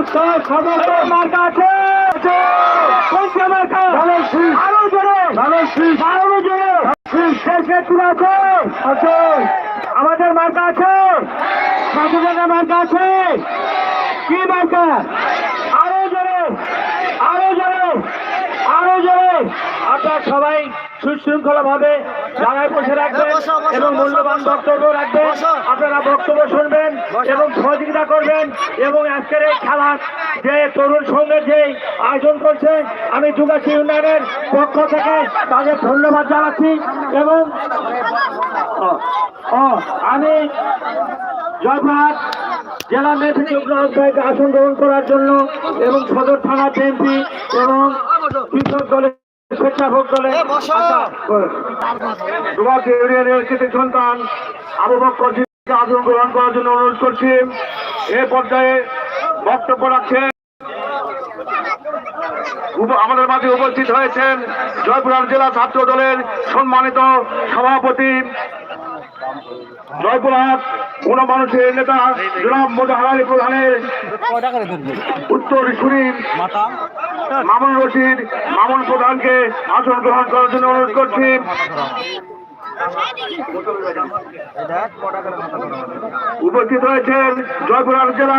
মার্কা মার্কা আছে। আছে আমাদের মার্কা আছে সচেতনের মার্কা আছে কি মার্কা আরও জোরে আরও জোরে আরও জোরে আপনারা সবাই সুশৃঙ্খলা ভাবে জায়গায় বসে রাখবেন এবং মূল্যবান বক্তব্য রাখবেন। আপনারা বক্তব্য শুনবেন এবং সহযোগিতা করবেন এবং আজকের এই খেলার যে তরুণ সঙ্গের যে আয়োজন করছে আমি যুগাশী ইউনিয়নের পক্ষ থেকে তাদের ধন্যবাদ জানাচ্ছি এবং আমি জয়পুরহাট জেলা মেধাবী ভাইকে আসন গ্রহণ করার জন্য এবং সদর থানা এমপি এবং কৃষক দলের স্বেচ্ছাভোগ দলের যুবক ইউনিয়নের কৃতি সন্তান। আবু বক্কর সিদ্দিককে গ্রহণ করার জন্য অনুরোধ করছি। এ পর্যায়ে বক্তব্য রাখছেন। আমাদের মাঝে উপস্থিত হয়েছেন জয়পুরহাট জেলা ছাত্র দলের সম্মানিত সভাপতি। জয়পুরহাট কোন মানুষের নেতা জনাব মোজাহারি প্রধানের উত্তর সুরিম মামুন রশিদ মামুন প্রধানকে আসন গ্রহণ করার জন্য অনুরোধ করছি। উপস্থিত হয়েছেন জয়পুরহাট জেলা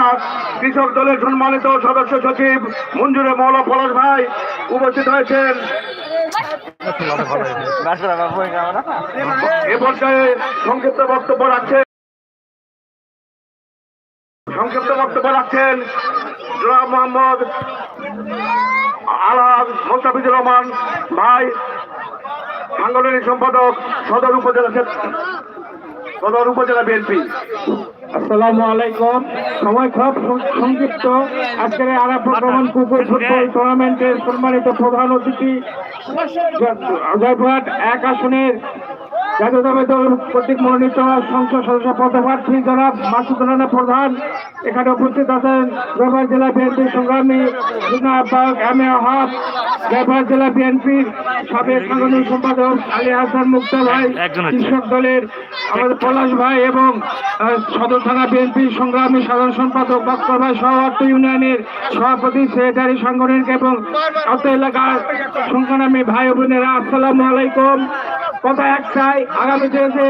কৃষক দলের সম্মানিত সদস্য সচিব মঞ্জুরে মৌলা পলাশ ভাই। উপস্থিত হয়েছেন এ সংক্ষিপ্ত বক্তব্য রাখছেন সংক্ষিপ্ত বক্তব্য রাখছেন জনাব মোহাম্মদ আলহাজ মোস্তাফিজুর রহমান, ভাই সাংগঠনিক সম্পাদক, সদর উপজেলা সদর উপজেলা বিএনপি। আসসালামু আলাইকুম। সময় খুব সংক্ষিপ্ত। আজকের এই আরাফ কুকুর ফুটবল টুর্নামেন্টের সম্মানিত প্রধান অতিথি জয়পুরহাট এক আসনের প্রধান। এখানে উপস্থিত আছেন জয়পুরহাট জেলা বিএনপির সংগ্রামী আহ্বায়ক এম এ জয়পুরহাট জেলা বিএনপির সাবেক সাংগঠনিক সম্পাদক আলী হাসান মুক্তা ভাই কৃষক দলের আমাদের পলাশ ভাই এবং সদর থানা বিএনপি সংগ্রামী সাধারণ সম্পাদক বক্কর ভাই সভাপত ইউনিয়নের সভাপতি সেক্রেটারি সাংগঠনিক এবং অত এলাকার সংগ্রামী ভাই বোনেরা আসসালামু আলাইকুম। কথা একটাই আগামী দিনে যে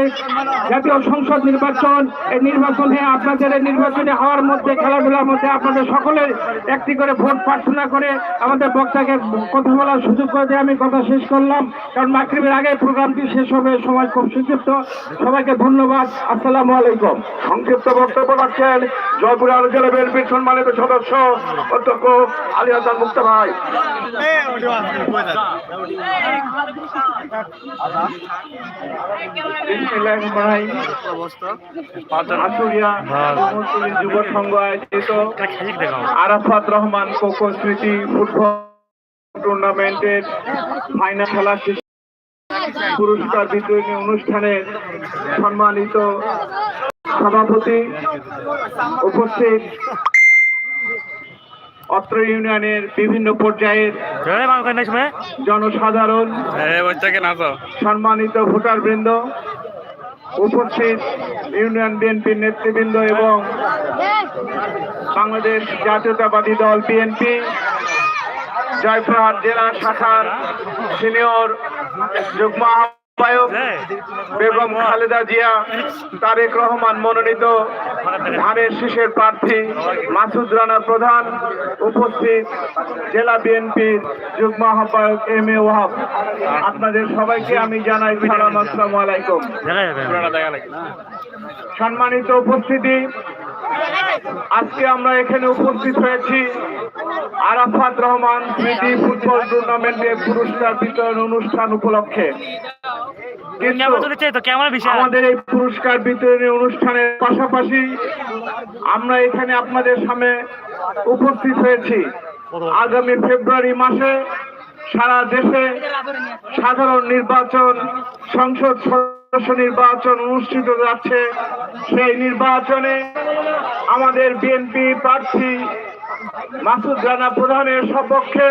জাতীয় সংসদ নির্বাচন এই নির্বাচনে আপনাদের এই নির্বাচনে হওয়ার মধ্যে খেলাধুলার মধ্যে আপনাদের সকলের একটি করে ভোট প্রার্থনা করে আমাদের বক্তাকে কথা বলার সুযোগ করে দিয়ে আমি কথা শেষ করলাম। কারণ মাগরিবের আগে প্রোগ্রামটি শেষ হবে সময় খুব সংক্ষিপ্ত। সবাইকে ধন্যবাদ। আসসালামু আলাইকুম। সংক্ষিপ্ত বক্তব্য রাখছেন জয়পুর জেলা বিএনপির সম্মানিত সদস্য, অধ্যক্ষ আলী হাসান মুক্তা ভাই। যুব সংঘ আয়োজিত আরাফাত রহমান কোকো স্মৃতি ফুটবল। টুর্নামেন্টের ফাইনাল খেলা পুরস্কার বিতরণী অনুষ্ঠানের সম্মানিত সভাপতি উপস্থিত। অত্র ইউনিয়নের বিভিন্ন পর্যায়ের জনসাধারণ, সম্মানিত ভোটার বৃন্দ উপস্থিত, ইউনিয়ন বিএনপির নেতৃবৃন্দ এবং বাংলাদেশ জাতীয়তাবাদী দল বিএনপি। জয়পুরহাট জেলা শাখার সিনিয়র যুগ্ম আহ্বায়ক বেগম খালেদা জিয়া তারেক রহমান মনোনীত ধানের শীষের প্রার্থী মাসুদ রানা প্রধান উপস্থিত জেলা বিএনপির যুগ্ম আহ্বায়ক এম এ ওয়াহাব। আপনাদের সবাইকে আমি জানাই সালাম আসসালামু আলাইকুম। সম্মানিত উপস্থিতি আজকে আমরা এখানে উপস্থিত হয়েছি আরাফাত রহমান স্মৃতি ফুটবল টুর্নামেন্টের পুরস্কার বিতরণ অনুষ্ঠান উপলক্ষে। আমাদের এই পুরস্কার বিতরণী অনুষ্ঠানের পাশাপাশি আমরা এখানে আপনাদের সামনে উপস্থিত হয়েছি। আগামী ফেব্রুয়ারি মাসে সারা দেশে সাধারণ নির্বাচন সংসদ নির্বাচন অনুষ্ঠিত যাচ্ছে। সেই নির্বাচনে আমাদের বিএনপি প্রার্থী মাসুদ রানা প্রধানের সপক্ষে,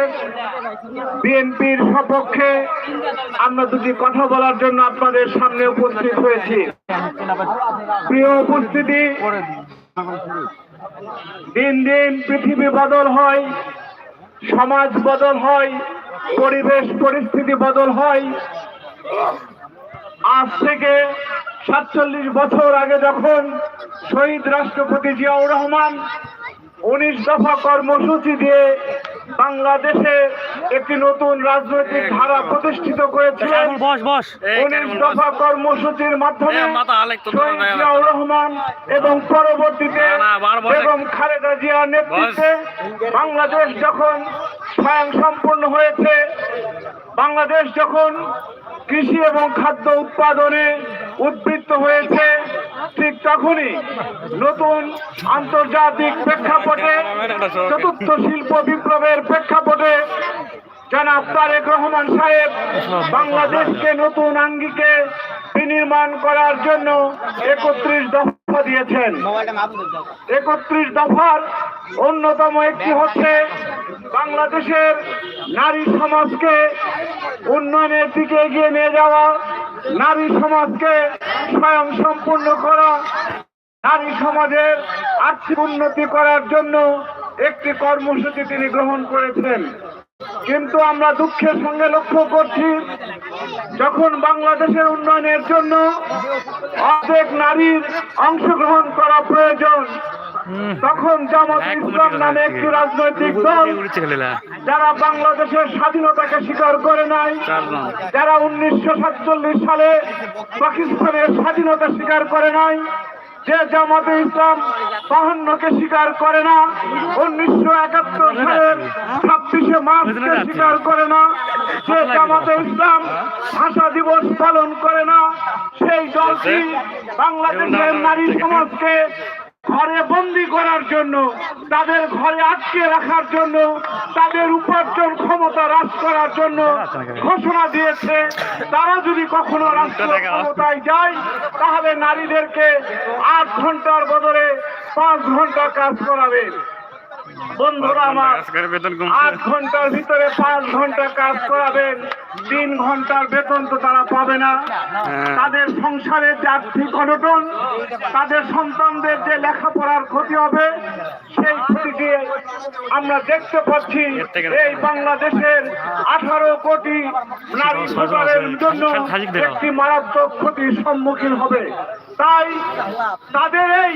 বিএনপির সপক্ষে আমরা দুটি কথা বলার জন্য আপনাদের সামনে উপস্থিত হয়েছি। প্রিয় উপস্থিতি, দিন দিন পৃথিবী বদল হয়, সমাজ বদল হয়, পরিবেশ পরিস্থিতি বদল হয়। আজ থেকে সাতচল্লিশ বছর আগে যখন শহীদ রাষ্ট্রপতি জিয়াউর রহমান উনিশ দফা কর্মসূচি দিয়ে বাংলাদেশে একটি নতুন রাজনৈতিক ধারা প্রতিষ্ঠিত করেছিলেন উনিশ দফা কর্মসূচির মাধ্যমে। জিয়াউর রহমান এবং পরবর্তীতে বেগম খালেদা জিয়ার নেতৃত্বে বাংলাদেশ যখন স্বয়ং সম্পূর্ণ হয়েছে বাংলাদেশ যখন কৃষি এবং খাদ্য উৎপাদনে উদ্বৃত্ত হয়েছে ঠিক তখনই নতুন আন্তর্জাতিক প্রেক্ষাপটে চতুর্থ শিল্প বিপ্লবের প্রেক্ষাপটে জনাব তারেক রহমান সাহেব বাংলাদেশকে নতুন আঙ্গিকে বিনির্মাণ করার জন্য একত্রিশ দফা দিয়েছেন। একত্রিশ দফার অন্যতম একটি হচ্ছে বাংলাদেশের নারী সমাজকে উন্নয়নের দিকে এগিয়ে নিয়ে যাওয়া নারী সমাজকে স্বয়ং সম্পূর্ণ করা নারী সমাজের আর্থিক উন্নতি করার জন্য একটি কর্মসূচি তিনি গ্রহণ করেছেন। কিন্তু আমরা দুঃখের সঙ্গে লক্ষ্য করছি যখন বাংলাদেশের উন্নয়নের জন্য অর্ধেক নারীর অংশগ্রহণ করা প্রয়োজন তখন জামাত ইসলাম নামে একটি রাজনৈতিক দল যারা বাংলাদেশের স্বাধীনতাকে স্বীকার করে নাই যারা উনিশশো সাতচল্লিশ সালে পাকিস্তানের স্বাধীনতা স্বীকার করে নাই যে জামাতে ইসলাম বাহান্নকে স্বীকার করে না উনিশশো একাত্তর সালের ছাব্বিশে মার্চকে স্বীকার করে না যে জামাতে ইসলাম ভাষা দিবস পালন করে না সেই দলটি বাংলাদেশের নারী সমাজকে ঘরে বন্দি করার জন্য তাদের ঘরে আটকে রাখার জন্য তাদের উপার্জন ক্ষমতা হ্রাস করার জন্য ঘোষণা দিয়েছে। তারা যদি কখনো রাষ্ট্র ক্ষমতায় যায় তাহলে নারীদেরকে আট ঘণ্টার বদলে পাঁচ ঘণ্টা কাজ করাবে। বন্ধুরা আমার আট ঘণ্টার ভিতরে পাঁচ ঘণ্টা কাজ করাবেন। তিন ঘণ্টার বেতন তো তারা পাবে না। হ্যাঁ। তাদের সংসারের যে আর্থিক অনটন তাদের সন্তানদের যে লেখাপড়ার ক্ষতি হবে সেই ক্ষতিটি আমরা দেখতে পাচ্ছি এই বাংলাদেশের আঠারো কোটি নারী সরকারের জন্য একটি মারাত্মক ক্ষতির সম্মুখীন হবে। তাই তাদের এই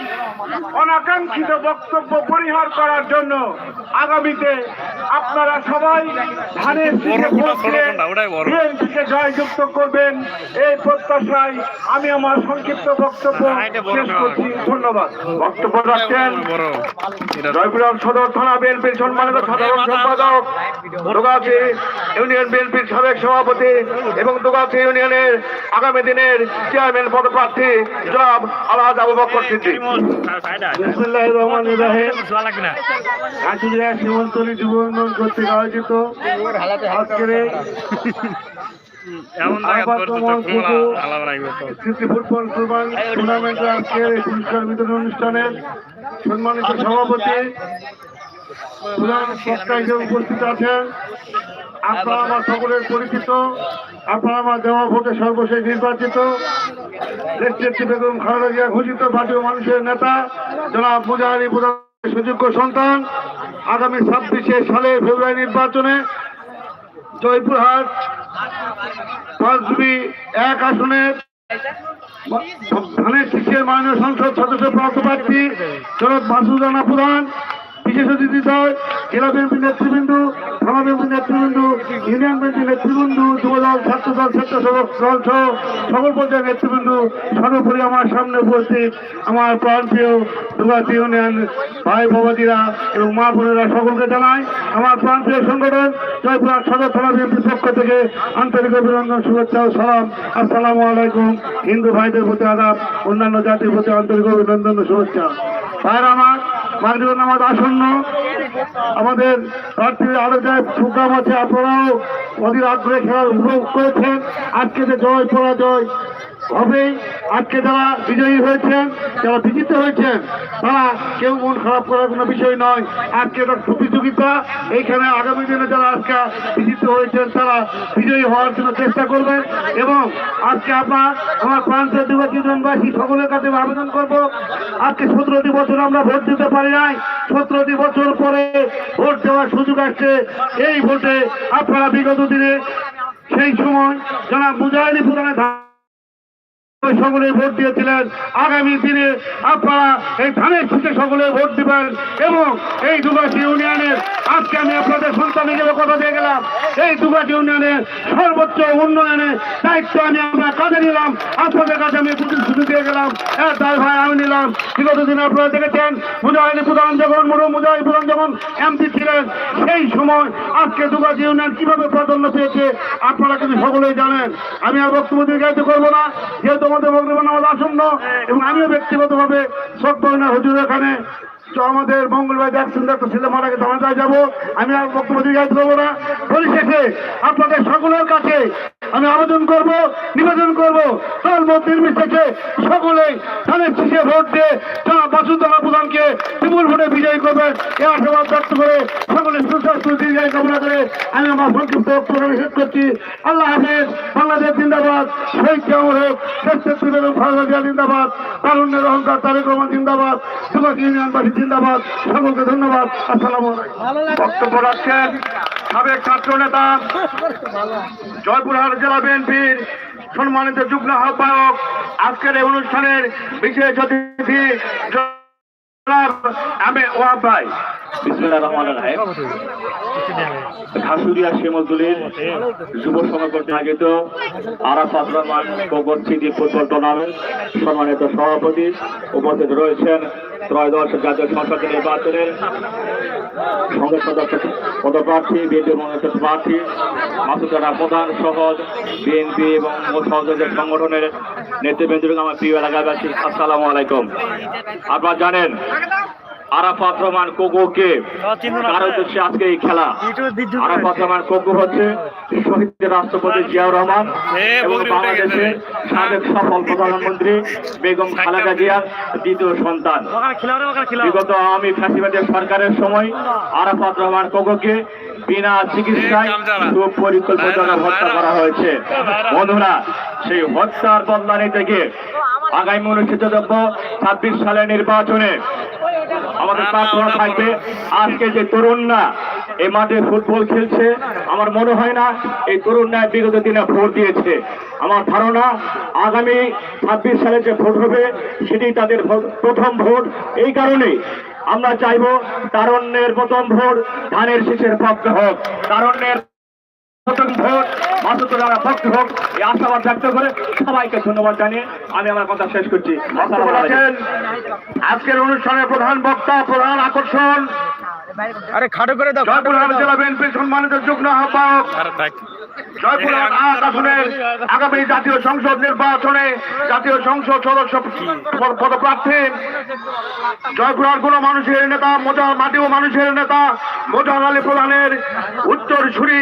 অনাকাঙ্ক্ষিত বক্তব্য পরিহার করার জন্য আগামীতে আপনারা সবাই ধানের বিএনপিকে জয়যুক্ত করবেন এই প্রত্যাশায় আমি আমার সংক্ষিপ্ত বক্তব্য শেষ করছি। ধন্যবাদ। বক্তব্য রাখছেন জয়পুরহাট সদর থানা বিএনপির সম্মানিত সাধারণ সম্পাদক দোগাছি ইউনিয়ন বিএনপির সাবেক সভাপতি এবং দোগাছি ইউনিয়নের আগামী দিনের চেয়ারম্যান পদপ্রার্থী জনাব আলহাজ আবু বকর সিদ্দিক। বিসমিল্লাহির রহমানির রহিম। লাগবে না। যুব উন্নয়ন কর্তৃক আয়োজিত আজকের আলাদা ফুটবল টুর্নামেন্টের আজকের এই পুরস্কার বিতরণ অনুষ্ঠানের সম্মানিত সভাপতি প্রধান বক্তা হিসেবে উপস্থিত আছেন। আপনারা আমার সকলের পরিচিত, আপনারা আমার দেওয়া ভোটে সর্বশেষ নির্বাচিত, নেতৃত্ব বেগম খালেদা জিয়া ঘোষিত জাতীয় মানুষের নেতা, জনাব মুজাহারি প্রধানের সুযোগ্য সন্তান, আগামী ছাব্বিশে সালে ফেব্রুয়ারি নির্বাচনে জয়পুরহাট, পাঁচবি এক আসনের ধানের শীর্ষের মাননীয় সংসদ সদস্য প্রাপ্ত প্রার্থী শরৎ মাসুদানা প্রধান বিশেষ অতিথি দল, জেলা বিএনপি নেতৃবৃন্দ, থানা বিএনপি নেতৃবৃন্দ, ইউনিয়ন বিএনপি নেতৃবৃন্দ, যুবদল, ছাত্র দল স্বেচ্ছাসেবক দল সহ সকল পর্যায়ের নেতৃবৃন্দ সর্বোপরি আমার সামনে উপস্থিত। আমার প্রাণপ্রিয় দুর্গাতি ইউনিয়ন ভাই বাবাজিরা এবং মা বোনেরা সকলকে জানাই, আমার প্রাণপ্রিয় সংগঠন জয়পুরহাট সদর থানা বিএনপির পক্ষ থেকে আন্তরিক অভিনন্দন, শুভেচ্ছা ও সালাম। আসসালামু আলাইকুম। হিন্দু ভাইদের প্রতি আদাব, অন্যান্য জাতির প্রতি আন্তরিক অভিনন্দন শুভেচ্ছা। ভাইয়ের আমার মাগরিবের নামাজ আসন্ন। আমাদের প্রার্থীর আরও যে প্রোগ্রাম আছে, আপনারাও অধীর আগ্রহে খেলার উপভোগ করেছেন। আজকে যে জয়, পরাজয় হবেই আজকে যারা বিজয়ী হয়েছেন, যারা বিজিত হয়েছেন, তারা কেউ মন খারাপ করার কোনো বিষয় নয়। আজকে এটা প্রতিযোগিতা। এইখানে আগামী দিনে যারা আজকে বিজিত হয়েছেন, তারা বিজয়ী হওয়ার জন্য চেষ্টা করবেন এবং আজকে আপনার আমার প্রান্তের যুবতীজনবাসী সকলের কাছে আবেদন করব। আজকে সতেরোটি বছর আমরা ভোট দিতে পারি নাই। সতেরোটি বছর পরে ভোট দেওয়ার সুযোগ আসছে। এই ভোটে আপনারা বিগত দিনে সেই সময় যারা মুজাহিদি প্রধানে সকলে ভোট দিয়েছিলেন। আগামী দিনে আপনারা এই ধানের শীতে সকলে ভোট দিবেন এবং এই দুবাসী ইউনিয়নের আজকে আমি আপনাদের সন্তান হিসেবে কথা দিয়ে গেলাম। এই দুগাছি ইউনিয়নের সর্বোচ্চ উন্নয়নে দায়িত্ব আমি আমরা কাজে নিলাম। আপনাদের কাছে আমি প্রতিশ্রুতি দিয়ে গেলাম। এর দায় ভাই, আমি নিলাম। বিগত দিনে আপনারা দেখেছেন, মুজাহিদি প্রধান যখন মুরু মুজাহিদ প্রধান যখন এমপি ছিলেন, সেই সময় আজকে দুগাছি ইউনিয়ন কীভাবে প্রাধান্য পেয়েছে, আপনারা কিন্তু সকলেই জানেন। আমি আর বক্তব্য দীর্ঘায়িত করব না। যেহেতু আমাদের বক্তব্য নামাজ আসন্ন, এবং আমিও ব্যক্তিগতভাবে সত্যনা হুজুর এখানে তো আমাদের মঙ্গলবার যাচ্ছেন একটা ছেলে মারা গেছে, আমরা যাব। আমি আর বক্তব্য দীর্ঘায়িত করব না। পরিশেষে আপনাদের সকলের কাছে আমি আবেদন করব নিবেদন করব। দল মত নির্বিশেষে সকলেই ধানের শীষে ভোট দিয়ে তারা বাসুতলা প্রধানকে বিপুল ভোটে বিজয়ী করবেন। এ আশাবাদ ব্যক্ত করে সকলে সুস্বাস্থ্য দীর্ঘায়ী কামনা করে আমি আমার সংক্ষিপ্ত বক্তব্য শেষ করছি। আল্লাহ হাফেজ বাংলাদেশ জিন্দাবাদ শহীদ কেমন হোক জিন্দাবাদ তারুণ্যের অহংকার তারেক রহমান জিন্দাবাদ যুবক ইউনিয়নবাসী জিন্দাবাদ সকলকে ধন্যবাদ। আসসালামু আলাইকুম। বক্তব্য রাখছেন সাবেক ছাত্র নেতা জয়পুরহাট জেলা বিএনপির সম্মানিত যুগ্ম আহ্বায়ক। আজকের এই অনুষ্ঠানের বিশেষ অতিথি আমি ওয়াব ভাই। ফুটবল সম্মানিত সভাপতি উপস্থিত রয়েছেন ত্রয়োদশ জাতীয় সংসদ নির্বাচনের সংসদ সদস্য পদপ্রার্থী, বিএনপি মনোনীত প্রার্থী মাসুদারা প্রধান সহ বিএনপি এবং সহযোগী সংগঠনের নেতৃবৃন্দ আমার প্রিয় এলাকাবাসী, আসসালামু আলাইকুম। আপনারা জানেন আরাফাত রহমান কোকোকে কার উদ্দেশ্যে আজকে এই খেলা। আরাফাত রহমান কোকো হচ্ছে শহীদ রাষ্ট্রপতি জিয়াউর রহমান এবং বাংলাদেশের সাবেক সফল প্রধানমন্ত্রী বেগম খালেদা জিয়ার দ্বিতীয় সন্তান। বিগত আওয়ামী ফ্যাসিবাদের সরকারের সময় আরাফাত রহমান কোকোকে বিনা চিকিৎসায় সুপরিকল্পিত হত্যা করা হয়েছে। বন্ধুরা সেই হত্যার বদলা নিতে গিয়ে আগামী অনুষ্ঠিত ছাব্বিশ সালের নির্বাচনে। আমাদের প্রার্থনা থাকবে আজকে যে তরুণরা এই মাঠে ফুটবল খেলছে আমার মনে হয় না এই তরুণরা বিগত দিনে ভোট দিয়েছে। আমার ধারণা আগামী ছাব্বিশ সালে যে ভোট হবে সেটি তাদের প্রথম ভোট। এই কারণে আমরা চাইব তারণ্যের প্রথম ভোট ধানের শীষের পক্ষে হোক। তারণ্যের ভোট মাসুদারা ভক্তি হোক এই আশাবাদ ব্যক্ত করে সবাইকে ধন্যবাদ জানিয়ে আমি আমার কথা শেষ করছি। আজকের অনুষ্ঠানের প্রধান বক্তা প্রধান আকর্ষণ। আরে খাটো করে দাও জয়পুরহাট জেলা বিএনপির সম্মানিত যুগ্ম আহ্বায়ক। জয়পুরহাট আট আসনের আগামী জাতীয় সংসদ নির্বাচনে জাতীয় সংসদ সদস্য পদ- পদপ্রার্থী। জয়পুরহাট কোন মানুষের নেতা মোজা মাটি ও মানুষের নেতা মোজার আলী প্রধানের উত্তর সুরি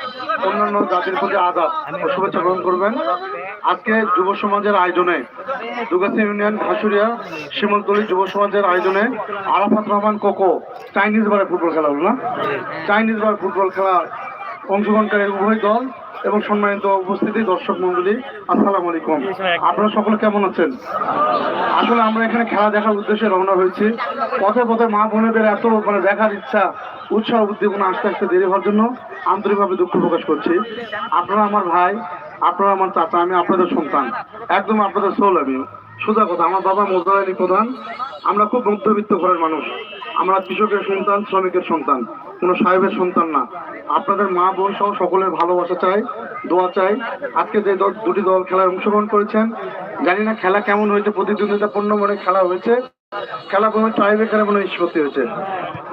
অন্যান্য জাতির প্রতি আদাব ও শুভেচ্ছা গ্রহণ করবেন। আজকে যুব সমাজের আয়োজনে দুগাছি ইউনিয়ন ঘাসুরিয়া শিমলতলি যুব সমাজের আয়োজনে আরাফাত রহমান কোকো চাইনিজ বারে ফুটবল খেলা হলো না? চাইনিজ বার ফুটবল খেলা অংশগ্রহণকারী উভয় দল এবং সম্মানিত উপস্থিতি দর্শক মন্ডলী, আসসালামু আলাইকুম। আপনারা সকলে কেমন আছেন? আসলে আমরা এখানে খেলা দেখার উদ্দেশ্যে রওনা হয়েছি। পথে পথে মা বোনেদের এত মানে দেখার ইচ্ছা, উৎসাহ, উদ্দীপনা আস্তে আস্তে দেরি হওয়ার জন্য আন্তরিকভাবে দুঃখ প্রকাশ করছি। আপনারা আমার ভাই, আপনারা আমার চাচা, আমি আপনাদের সন্তান। একদম আপনাদের সোল আমি। সোজা কথা, আমার বাবা মোজার আলী প্রধান। আমরা খুব মধ্যবিত্ত ঘরের মানুষ। আমরা কৃষকের সন্তান, শ্রমিকের সন্তান, কোনো সাহেবের সন্তান না। আপনাদের মা বোন সহ সকলের ভালোবাসা চাই, দোয়া চাই। আজকে যে দুটি দল খেলায় অংশগ্রহণ করেছেন, জানি না খেলা কেমন হয়েছে, প্রতিদ্বন্দ্বিতাপূর্ণ মনে খেলা হয়েছে। খেলা কোনো টাইব্রেকারে কোনো নিষ্পত্তি হয়েছে।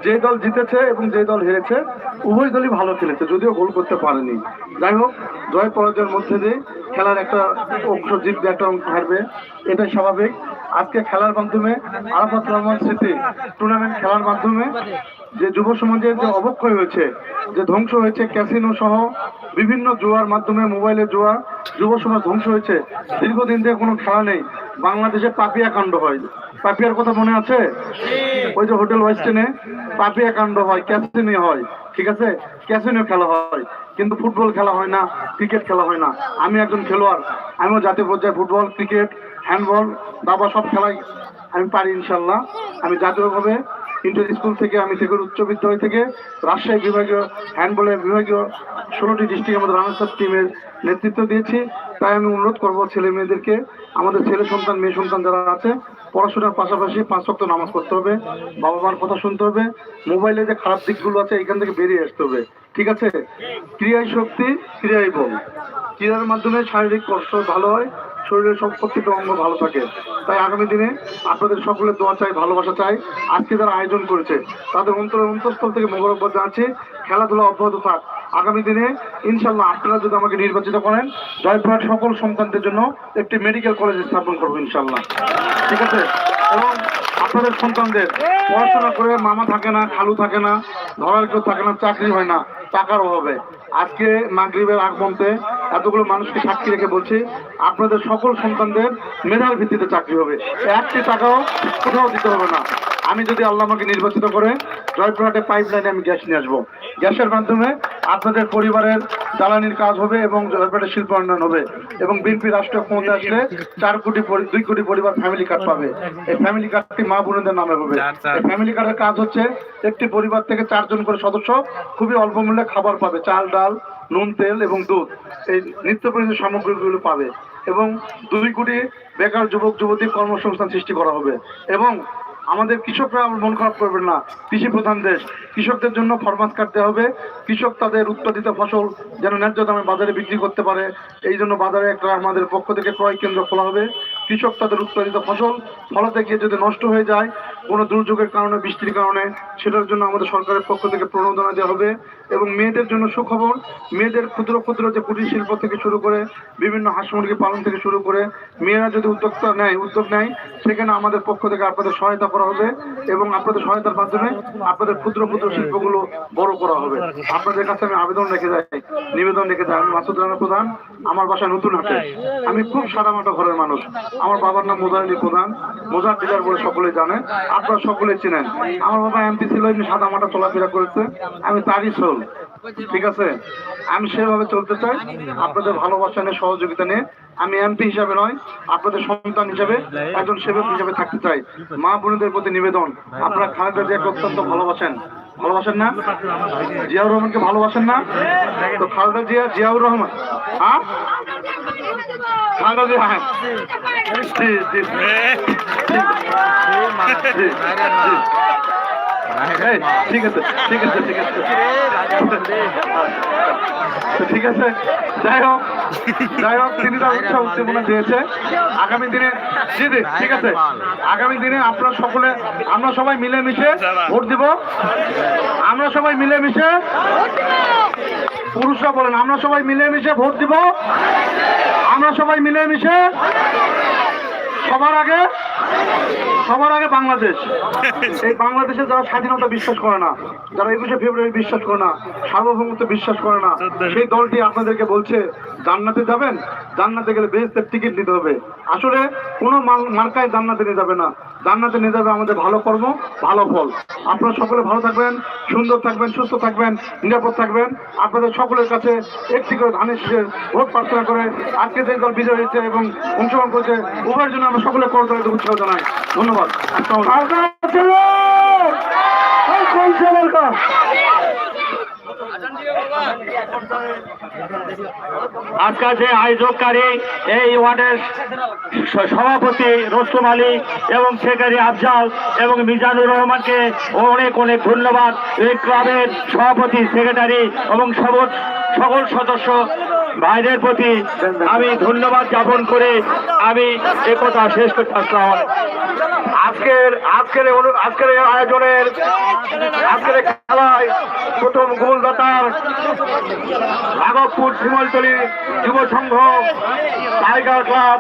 যে দল জিতেছে এবং যে দল হেরেছে, উভয় দলই ভালো খেলেছে, যদিও গোল করতে পারেনি। যাই হোক, জয় পরাজয়ের মধ্যে দিয়ে খেলার একটা অংশ জিতবে, একটা অংশ হারবে, এটাই স্বাভাবিক। আজকে খেলার মাধ্যমে আরাফাত রহমান স্মৃতি টুর্নামেন্ট খেলার মাধ্যমে যে যুব সমাজের যে অবক্ষয় হয়েছে, যে ধ্বংস হয়েছে, ক্যাসিনো সহ বিভিন্ন জুয়ার মাধ্যমে, মোবাইলে জুয়া, যুব সমাজ ধ্বংস হয়েছে, দীর্ঘদিন থেকে কোনো খেলা নেই। বাংলাদেশে পাপিয়া কাণ্ড হয়। পাপিয়ার কথা মনে আছে? ওই যে হোটেল ওয়েস্টার্নে পাপিয়া কাণ্ড হয়, ক্যাসিনো হয়, ঠিক আছে? ক্যাসিনো খেলা হয়, কিন্তু ফুটবল খেলা হয় না, ক্রিকেট খেলা হয় না। আমি একজন খেলোয়াড়, আমিও জাতীয় পর্যায়ে ফুটবল, ক্রিকেট, হ্যান্ডবল দাবা সব খেলাই আমি পারি ইনশাল্লাহ। আমি জাতীয়ভাবে ইন্টার স্কুল থেকে আমি থেকে উচ্চ বিদ্যালয় থেকে রাজশাহী বিভাগীয় হ্যান্ডবলের বিভাগীয় ষোলোটি ডিস্ট্রিক্টের মধ্যে রানার্স আপ টিমের নেতৃত্ব দিয়েছি। তাই আমি অনুরোধ করব ছেলে মেয়েদেরকে, আমাদের ছেলে সন্তান, মেয়ে সন্তান যারা আছে, পড়াশোনার পাশাপাশি পাঁচ সপ্তাহ নামাজ পড়তে হবে বাবা মার কথা শুনতে হবে মোবাইলে যে খারাপ দিকগুলো আছে, এখান থেকে বেরিয়ে আসতে হবে। ঠিক আছে? ক্রিয়াই শক্তি ক্রিয়াই বল। ক্রিয়ার মাধ্যমে শারীরিক কষ্ট ভালো হয় শরীরের সব প্রত্যেকটা অঙ্গ ভালো থাকে। তাই আগামী দিনে আপনাদের সকলের দোয়া চাই, ভালোবাসা চাই। আজকে যারা আয়োজন করেছে, তাদের অন্তরের অন্তঃস্থল থেকে মোবারকবাদ জানাচ্ছি। খেলাধুলা অব্যাহত থাক। আগামী দিনে ইনশাল্লাহ আপনারা যদি আমাকে নির্বাচিত করেন, জয়পুরহাট সকল সন্তানদের জন্য একটি মেডিকেল কলেজ স্থাপন করব ইনশাল্লাহ ঠিক আছে? এবং আপনাদের সন্তানদের পড়াশোনা করে মামা থাকে না, খালু থাকে না, ধরার কেউ থাকে না, চাকরি হয় না, টাকার অভাবে। আজকে মাগরিবের আগমন্তে এতগুলো মানুষকে সাক্ষী রেখে বলছি, আপনাদের সকল সন্তানদের মেধার ভিত্তিতে চাকরি হবে। একটি টাকাও কোথাও দিতে হবে না। আমি যদি আল্লাহ আমাকে নির্বাচিত করে, জয়পুরহাটে পাইপ লাইনে আমি গ্যাস নিয়ে আসব। গ্যাসের মাধ্যমে আপনাদের পরিবারের জ্বালানির কাজ হবে এবং জয়পুরহাটে শিল্প উন্নয়ন হবে। এবং বিএনপি রাষ্ট্রীয় ক্ষমতা আসলে চার কোটি দুই কোটি পরিবার ফ্যামিলি কার্ড পাবে। এই ফ্যামিলি কার্ডটি মা বোনদের নামে হবে। ফ্যামিলি কার্ডের কাজ হচ্ছে একটি পরিবার থেকে চারজন করে সদস্য খুবই অল্প মূল্যে খাবার পাবে চাল ডাল নুন তেল এবং দুধ। এই নিত্য প্রয়োজনীয় সামগ্রীগুলো পাবে এবং দুই কোটি বেকার যুবক যুবতী কর্মসংস্থান সৃষ্টি করা হবে। এবং আমাদের কৃষকরা মন খারাপ করবেন না কৃষি প্রধান দেশ। কৃষকদের জন্য ফরমাস কাটতে হবে। কৃষক তাদের উৎপাদিত ফসল যেন ন্যায্য দামে বাজারে বিক্রি করতে পারে। এই জন্য বাজারে একটা আমাদের পক্ষ থেকে ক্রয় কেন্দ্র খোলা হবে। কৃষক তাদের উৎপাদিত ফসল ফলাতে গিয়ে যদি নষ্ট হয়ে যায়, কোনো দুর্যোগের কারণে, বৃষ্টির কারণে, সেটার জন্য আমাদের সরকারের পক্ষ থেকে প্রণোদনা দেওয়া হবে এবং মেয়েদের জন্য সুখবর, মেয়েদের ক্ষুদ্র ক্ষুদ্র যে কুটির শিল্প থেকে শুরু করে বিভিন্ন হাঁস মুরগি পালন থেকে শুরু করে মেয়েরা যদি উদ্যোক্তা নেয়, উদ্যোগ নেয়, সেখানে আমাদের পক্ষ থেকে আপনাদের সহায়তা করা হবে এবং আপনাদের সহায়তার মাধ্যমে আপনাদের ক্ষুদ্র ক্ষুদ্র শিল্পগুলো বড় করা হবে। আপনাদের কাছে আমি আবেদন রেখে যাই, নিবেদন রেখে যাই। আমি মাসুদ প্রধান, আমার বাসায় নতুন হাটে। আমি খুব সাদামাটা ঘরের মানুষ। আমার বাবার নাম মোজার আলী প্রধান। মোজার ডিলার বলে সকলে জানে। আপনারা সকলে চিনেন। আমার বাবা এমপি ছিল এমনি সাদামাটা চলাফেরা করেছে। আমি তারই সোল ঠিক আছে? আমি সেভাবে চলতে চাই। আপনাদের ভালোবাসা নিয়ে, সহযোগিতা নিয়ে। আমি এমপি হিসাবে নয়, আপনাদের সন্তান হিসাবে, একজন সেবক হিসাবে থাকতে চাই। মা বোনদের প্রতি নিবেদন। আপনারা খালেদা জিয়াকে অত্যন্ত ভালোবাসেন। ভালোবাসেন না? জিয়াউর রহমানকে ভালোবাসেন না? তো খালেদা জিয়া জিয়াউর রহমান। হ্যাঁ? খালেদা জিয়া হ্যাঁ। জি জি জি, ঠিক আছে যাই হোক যাই হোক তিনি তার উৎসাহ উদ্দীপনা দিয়েছে। আগামী দিনে জি ঠিক আছে, আগামী দিনে আপনারা সকলে, আমরা সবাই মিলেমিশে ভোট দিব। আমরা সবাই মিলেমিশে পুরুষরা বলেন, আমরা সবাই মিলেমিশে ভোট দিব। আমরা সবাই মিলেমিশে সবার আগে সবার আগে বাংলাদেশ। এই বাংলাদেশে যারা স্বাধীনতা বিশ্বাস করে না, যারা একুশে ফেব্রুয়ারি বিশ্বাস করে না, সার্বভৌমত্ব বিশ্বাস করে না, সেই দলটি আপনাদেরকে বলছে, জান্নাতে যাবেন, জান্নাতে গেলে বেহেস্তের টিকিট নিতে হবে। আসলে কোনো মার্কায় জান্নাতে নিয়ে যাবে না। জান্নাতে নিয়ে যাবে আমাদের ভালো কর্ম, ভালো ফল। আপনারা সকলে ভালো থাকবেন, সুন্দর থাকবেন, সুস্থ থাকবেন, নিরাপদ থাকবেন। আপনাদের সকলের কাছে একটি করে ধানের শীষের ভোট প্রার্থনা করে, আজকে যে দল বিজয় হয়েছে এবং অংশগ্রহণ করেছে, উভয়ের জন্য আমরা সকলে করদলে জানাই। ধন্যবাদ। আজকাল যে আয়োজককারী এই ওয়ার্ডের সভাপতি রসুম আলী এবং সেক্রেটারি আফজাল এবং মিজানুর রহমানকে অনেক অনেক ধন্যবাদ। এই ক্লাবের সভাপতি সেক্রেটারি এবং সকল সকল সদস্য ভাইদের প্রতি আমি ধন্যবাদ জ্ঞাপন করে আমি একথা শেষ করতে আসলাম। আজকের আজকের আজকের আয়োজনের, আজকের খেলায় প্রথম গোলদাতার রাঘবপুর শিমলতলি যুব সংঘ টাইগার ক্লাব।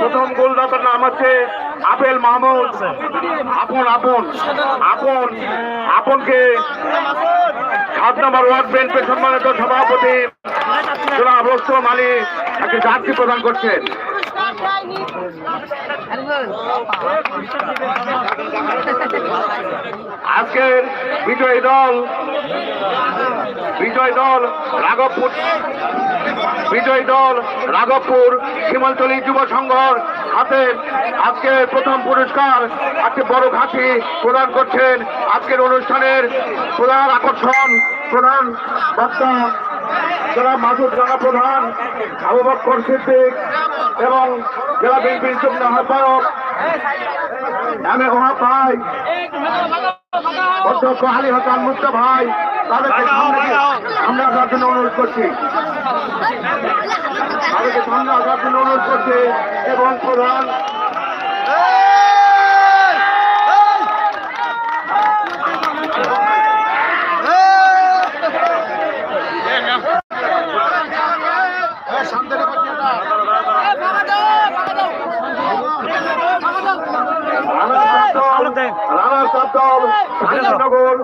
প্রথম গোলদাতার নাম হচ্ছে আপেল মাহমুদ আপন আপন আপন, আপনকে সাত নম্বর ওয়ার্ড বেঞ্চের সম্মানিত সভাপতি বস্ত্র মালিক একটি জার্সি প্রদান করছেন। আজকের বিজয়ী দল, বিজয় দল রাঘবপুর, বিজয়ী দল রাঘবপুর শিমলতলি যুব সংঘর হাতে আজকের প্রথম পুরস্কার। একটি বড় ঘাঁটি প্রদান করছেন আজকের অনুষ্ঠানের প্রধান আকর্ষণ, প্রধান বক্তা জেলা মাসুদ রানা প্রধান, আবু বক্কর এবং জেলা বিএনপির যুগ্ম আহ্বায়ক আমি ওহা ভাই, অধ্যক্ষ আলী হাসান মুক্ত ভাই, তাদেরকে সামনে আমরা আসার জন্য অনুরোধ করছি। তাদেরকে সামনে আসার জন্য অনুরোধ করছি এবং প্রধান রানা সাদ্দল রানা সাদ্দল নগর